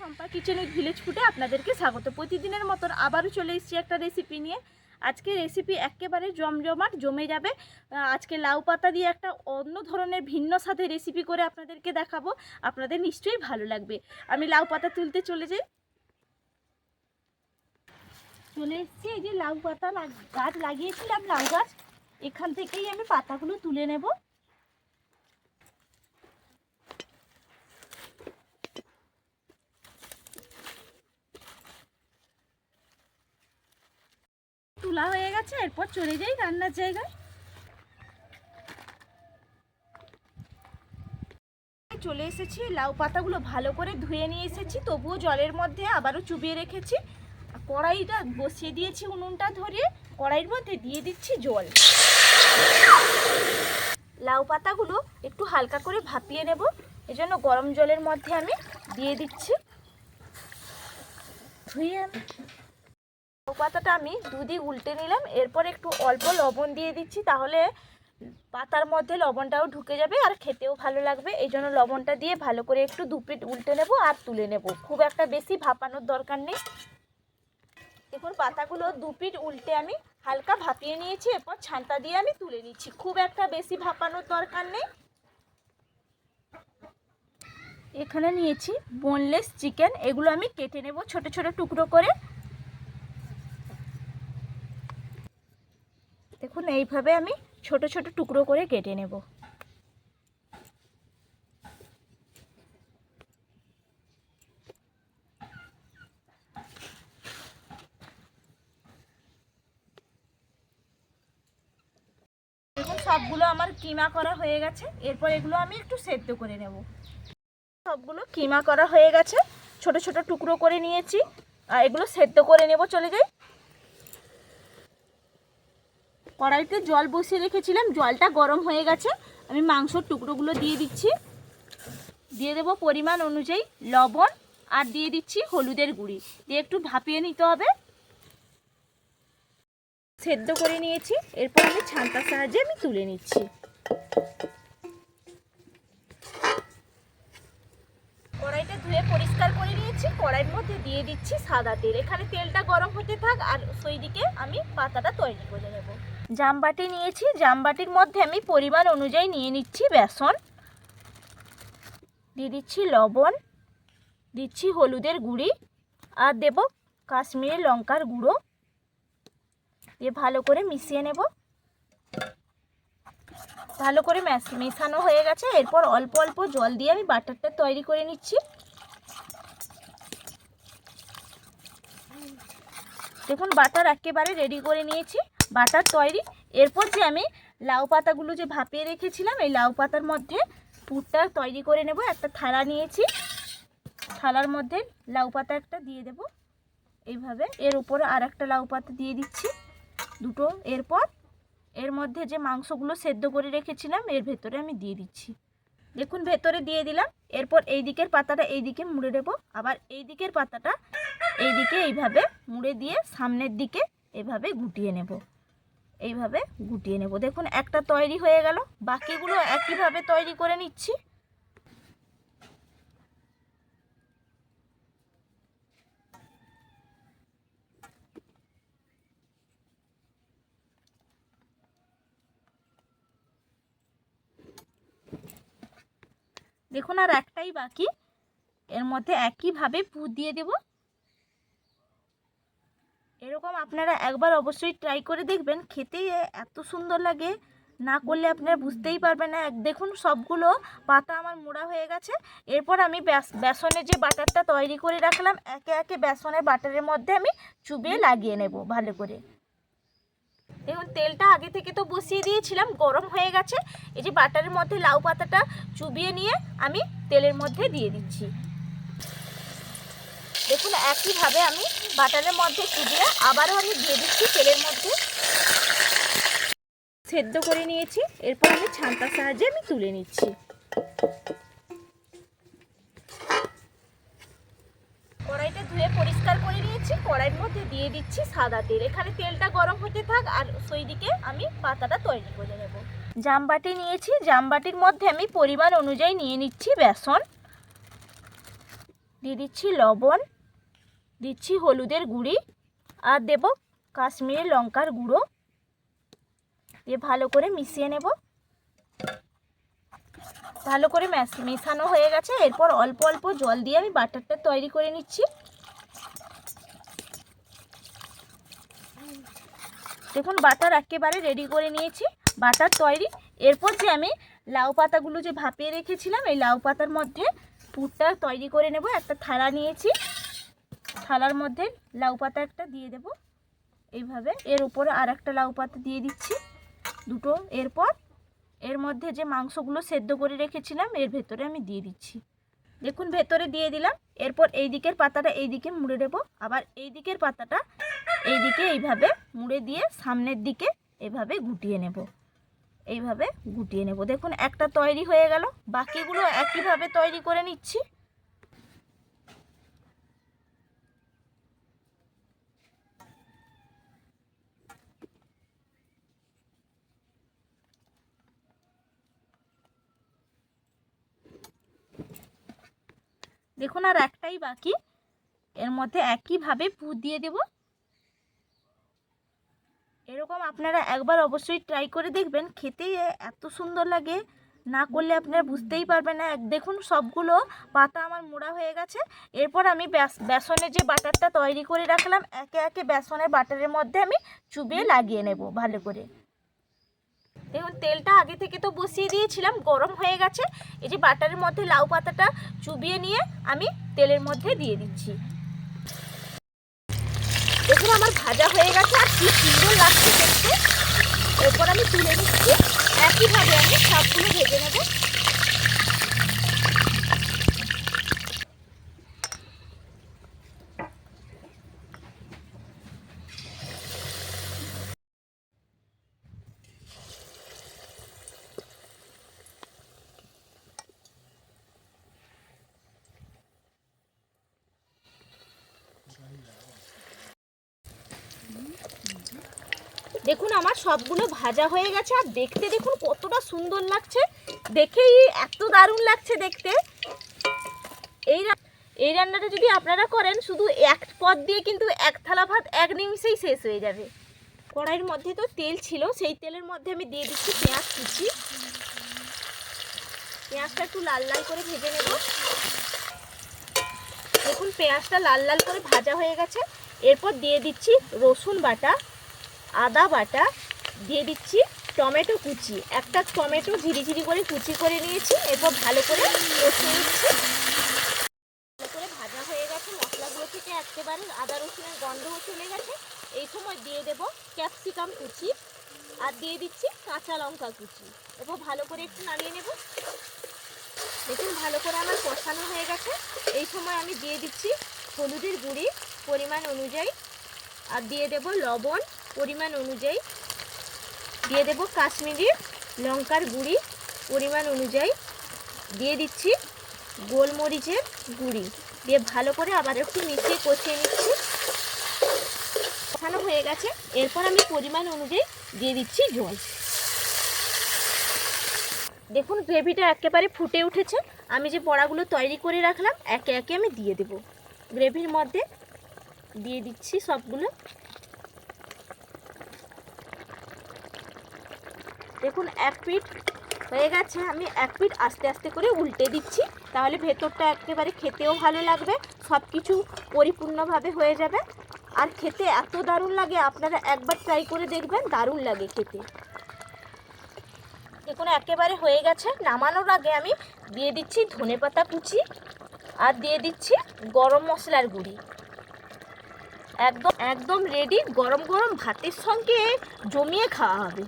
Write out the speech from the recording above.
Shampa kitchen with village ফুডে আপনাদেরকে স্বাগত। প্রতিদিনের মতন আবারও চলে এসেছি একটা রেসিপি নিয়ে। আজকে রেসিপি একেবারে জমজমাট, জমে যাবে। আজকে লাউ পাতা দিয়ে একটা অন্য ধরনের ভিন্ন সাথে রেসিপি করে আপনাদেরকে দেখাবো। আপনাদের নিশ্চয়ই ভালো লাগবে। আমি লাউ পাতা তুলতে চলে যাই। চলে এসেছি, এই যে লাউ পাতা গাছ লাগিয়েছিলাম, লাউ গাছ। এখান থেকেই আমি পাতাগুলো তুলে নেব। তোলা হয়ে গেছে, এরপর চলে যাই রান্নার জায়গায়। চলে এসেছি, লাউ পাতাগুলো ভালো করে ধুয়ে নিয়ে এসেছি, তবুও জলের মধ্যে আবারও চুবিয়ে রেখেছি। কড়াইটা বসিয়ে দিয়েছি উনুনটা ধরিয়ে কড়াইয়ের মধ্যে দিয়ে দিচ্ছি জল। লাউ পাতাগুলো একটু হালকা করে ভাপিয়ে নেব, এজন্য গরম জলের মধ্যে আমি দিয়ে দিচ্ছি। ধুয়ে পাতাটা আমি দুদিক উল্টে নিলাম। এরপর একটু অল্প লবণ দিয়ে দিচ্ছি, তাহলে পাতার মধ্যে লবণটাও ঢুকে যাবে আর খেতেও ভালো লাগবে। এই জন্য লবণটা দিয়ে ভালো করে একটু দু দুপিট উল্টে নেব আর তুলে নেব। খুব একটা বেশি ভাপানোর দরকার নেই। দেখুন, পাতাগুলো দু দুপিট উল্টে আমি হালকা ভাপিয়ে নিয়েছি, এরপর ছান্তা দিয়ে আমি তুলে নিচ্ছি। খুব একটা বেশি ভাপানোর দরকার নেই। এখানে নিয়েছি বোনলেস চিকেন এগুলো আমি কেটে নেব ছোট ছোট টুকরো করে দেখুন এইভাবে আমি ছোট ছোট টুকরো করে কেটে নেব। সবগুলো আমার কিমা করা হয়ে গেছে। এরপর এগুলো আমি একটু সেদ্ধ করে নেব। সবগুলো কিমা করা হয়ে গেছে। ছোট ছোট টুকরো করে নিয়েছি। আর এগুলো সেদ্ধ করে নেব চলে যাই। কড়াইতে জল বসিয়ে রেখেছিলাম। জলটা গরম হয়ে গেছে। আমি মাংসর টুকরোগুলো দিয়ে দিচ্ছি। দিয়ে দেবো পরিমাণ অনুযায়ী লবণ আর দিয়ে দিচ্ছি হলুদের গুঁড়ি। দিয়ে একটু ভাপিয়ে নিতে হবে। সেদ্ধ করে নিয়েছি। এরপর আমি ছানটার সাহায্যে আমি তুলে নিচ্ছি। কড়াইটা ধুয়ে পরিষ্কার করে নিয়েছি। কড়াইয়ের মধ্যে দিয়ে দিচ্ছি সাদা তেল। এখানে তেলটা গরম হতে থাক আর সেই দিকে আমি পাতাটা তৈরি করে নেব। জামবাটি নিয়েছি জামবাটির মধ্যে আমি পরিমাণ অনুযায়ী নিয়ে নিচ্ছি বেসন। দিয়ে দিচ্ছি লবণ, দিচ্ছি হলুদের গুঁড়ি আর দেব কাশ্মীরি লঙ্কার গুঁড়ো। দিয়ে ভালো করে মিশিয়ে নেব। ভালো করে মেশ- মেশানো হয়ে গেছে। এরপর অল্প অল্প জল দিয়ে আমি বাটারটা তৈরি করে নিচ্ছি। দেখুন, বাটার একেবারে রেডি করে নিয়েছি। বাটার তৈরি। এরপর যে আমি লাউ পাতাগুলো যে ভাপিয়ে রেখেছিলাম, এই লাউ পাতার মধ্যে পুরটা তৈরি করে নেব। একটা থালা নিয়েছি। থালার মধ্যে লাউ পাতা একটা দিয়ে দেব। এইভাবে। এর উপরে আর একটা লাউ পাতা দিয়ে দিচ্ছি দুটো। এরপর এর মধ্যে যে মাংসগুলো সেদ্ধ করে রেখেছিলাম, এর ভেতরে আমি দিয়ে দিচ্ছি। দেখুন, ভেতরে দিয়ে দিলাম। এরপর এই দিকের পাতাটা এই দিকে মুড়ে দেবো আবার এই দিকের পাতাটা এই দিকে এইভাবে মুড়ে দিয়ে সামনের দিকে এভাবে গুটিয়ে নেব। এইভাবে গুটিয়ে নেব। দেখুন, একটা তৈরি হয়ে গেল। বাকিগুলো একইভাবে তৈরি করে নিচ্ছি। দেখুন, আর একটাই বাকি। এর মধ্যে একইভাবে পুর দিয়ে দেব। এরকম আপনারা একবার অবশ্যই ট্রাই করে দেখবেন। খেতে এত সুন্দর লাগে, না করলে আপনারা বুঝতেই পারবেন না। এক- দেখুন সবগুলো পাতা আমার মোড়া হয়ে গেছে। এরপর আমি বেস- বেসনের যে বাটারটা তৈরি করে রাখলাম, একে একে বেসনের বাটারের মধ্যে আমি চুবিয়ে লাগিয়ে নেব ভালো করে। দেখুন, তেলটা আগে থেকে তো বসিয়ে দিয়েছিলাম, গরম হয়ে গেছে। এই যে বাটারের মধ্যে লাউ পাতাটা চুবিয়ে নিয়ে আমি তেলের মধ্যে দিয়ে দিচ্ছি। দেখুন, একইভাবে আমি বাটারের মধ্যে চুবিয়ে আবারও আমি দিয়ে দিচ্ছি তেলের মধ্যে। সেদ্ধ করে নিয়েছি, এরপর আমি ছান্তার সাহায্যে আমি তুলে নিচ্ছি। কড়াইটা ধুয়ে পরিষ্কার করে নিয়েছি, কড়াইয়ের মধ্যে দিয়ে দিচ্ছি সাদা তেল। এখানে তেলটা গরম হতে থাক, আর সেই দিকে আমি পাতাটা তৈরি করে নেব। জামবাটি নিয়েছি, জামবাটির মধ্যে আমি পরিমাণ অনুযায়ী নিয়ে নিচ্ছি বেসন। দিয়ে দিচ্ছি লবণ। দিচ্ছি হলুদের গুঁড়ি আর দেব কাশ্মীরি লঙ্কার গুঁড়ো। দিয়ে ভালো করে মিশিয়ে নেব। ভালো করে মেশ- মেশানো হয়ে গেছে। এরপর অল্প অল্প জল দিয়ে আমি বাটারটা তৈরি করে নিচ্ছি। দেখুন, বাটার একেবারে রেডি করে নিয়েছি। বাটার তৈরি। এরপর যে আমি লাউ পাতাগুলো যে ভাপিয়ে রেখেছিলাম, এই লাউ পাতার মধ্যে পুরটা তৈরি করে নেব। একটা থালা নিয়েছি। থালার মধ্যে লাউ পাতা একটা দিয়ে দেব। এইভাবে এর উপরে আর একটা লাউ পাতা দিয়ে দিচ্ছি দুটো। এরপর এর মধ্যে যে মাংসগুলো সেদ্ধ করে রেখেছিলাম, এর ভেতরে আমি দিয়ে দিচ্ছি। দেখুন, ভেতরে দিয়ে দিলাম। এরপর এই দিকের পাতাটা এই দিকে মুড়ে দেবো। আবার এই দিকের পাতাটা এই দিকে এইভাবে মুড়ে দিয়ে সামনের দিকে এভাবে গুটিয়ে নেব। এইভাবে গুটিয়ে নেব। দেখুন, একটা তৈরি হয়ে গেল। বাকিগুলো একইভাবে তৈরি করে নিচ্ছি। দেখুন আর একটাই বাকি। এর মধ্যে একইভাবে পুর দিয়ে দেব। এরকম আপনারা একবার অবশ্যই ট্রাই করে দেখবেন। খেতে এত সুন্দর লাগে। না করলে আপনারা বুঝতেই পারবেন না। দেখুন সবগুলো পাতা আমার মোড়া হয়ে গেছে। এরপর আমি বেস- বেসনের যে বাটারটা তৈরি করে রাখলাম, একে একে বেসনের বাটারের মধ্যে আমি চুবিয়ে লাগিয়ে নেব ভালো করে। দেখুন, তেলটা আগে থেকে তো বসিয়ে দিয়েছিলাম, গরম হয়ে গেছে। এই যে বাটারের মধ্যে লাউ পাতাটা চুবিয়ে নিয়ে আমি তেলের মধ্যে দিয়ে দিচ্ছি। দেখুন, আমার ভাজা হয়ে গেছে, আর কি সুন্দর লাগছে দেখতে। এরপর আমি তুলে নিচ্ছি। একইভাবে আমি সবগুলো ভেজে নেব। দেখুন, আমার সবগুলো ভাজা হয়ে গেছে আর দেখতে দেখুন কতটা সুন্দর লাগছে। দেখেই এত দারুণ লাগছে দেখতে। এই এই রান্নাটা যদি আপনারা করেন, শুধু এক পদ দিয়ে কিন্তু এক থালা ভাত, এক নিমিষেই শেষ হয়ে যাবে। কড়াইয়ের মধ্যে তো তেল ছিল, সেই তেলের মধ্যে আমি দিয়ে দিচ্ছি পেঁয়াজ কুচি। পেঁয়াজটা একটু লাল লাল করে ভেজে নেব। দেখুন, পেঁয়াজটা লাল লাল করে ভাজা হয়ে গেছে। এরপর দিয়ে দিচ্ছি রসুন বাটা। আদা বাটা দিয়ে দিচ্ছি, টমেটো কুচি। একটা টমেটো ঝিরিঝিরি করে কুচি করে নিয়েছি, এরপর ভালো করে কষিয়ে নিচ্ছি। ভালো করে ভাজা হয়ে গেছে, মশলাগুলো থেকে একেবারে আদা রসুনের গন্ধও চলে গেছে। এই সময় দিয়ে দেব ক্যাপসিকাম কুচি আর দিয়ে দিচ্ছি কাঁচা লঙ্কা কুচি। এরপর ভালো করে একটু নামিয়ে নেব। দেখুন, ভালো করে আমার কষানো হয়ে গেছে। এই সময় আমি দিয়ে দিচ্ছি হলুদের গুঁড়ি পরিমাণ অনুযায়ী। আর দিয়ে দেব লবণ। পরিমাণ অনুযায়ী দিয়ে দেব কাশ্মীরি লঙ্কার গুঁড়ি। পরিমাণ অনুযায়ী দিয়ে দিচ্ছি গোলমরিচের গুঁড়ি। দিয়ে ভালো করে আবার একটু মিশিয়ে কষিয়ে নিচ্ছি। কষানো হয়ে গেছে। এরপর আমি পরিমাণ অনুযায়ী দিয়ে দিচ্ছি জল। দেখুন গ্রেভিটা একেবারে ফুটে উঠেছে। আমি যে বড়াগুলো তৈরি করে রাখলাম, একে একে আমি দিয়ে দেব। গ্রেভির মধ্যে দিয়ে দিচ্ছি সবগুলো। দেখুন, এক পিঠ হয়ে গেছে। আমি এক পিঠ আস্তে আস্তে করে উল্টে দিচ্ছি। তাহলে ভেতরটা একেবারে খেতেও ভালো লাগবে। সব কিছু পরিপূর্ণভাবে হয়ে যাবে। আর খেতে এত দারুণ লাগে, আপনারা একবার ট্রাই করে দেখবেন, দারুণ লাগে খেতে। দেখুন, একেবারে হয়ে গেছে। নামানোর আগে আমি দিয়ে দিচ্ছি ধনেপাতা কুচি আর দিয়ে দিচ্ছি গরম মশলার গুঁড়ি। একদম একদম রেডি গরম গরম ভাতের সঙ্গে জমিয়ে খাওয়া হবে।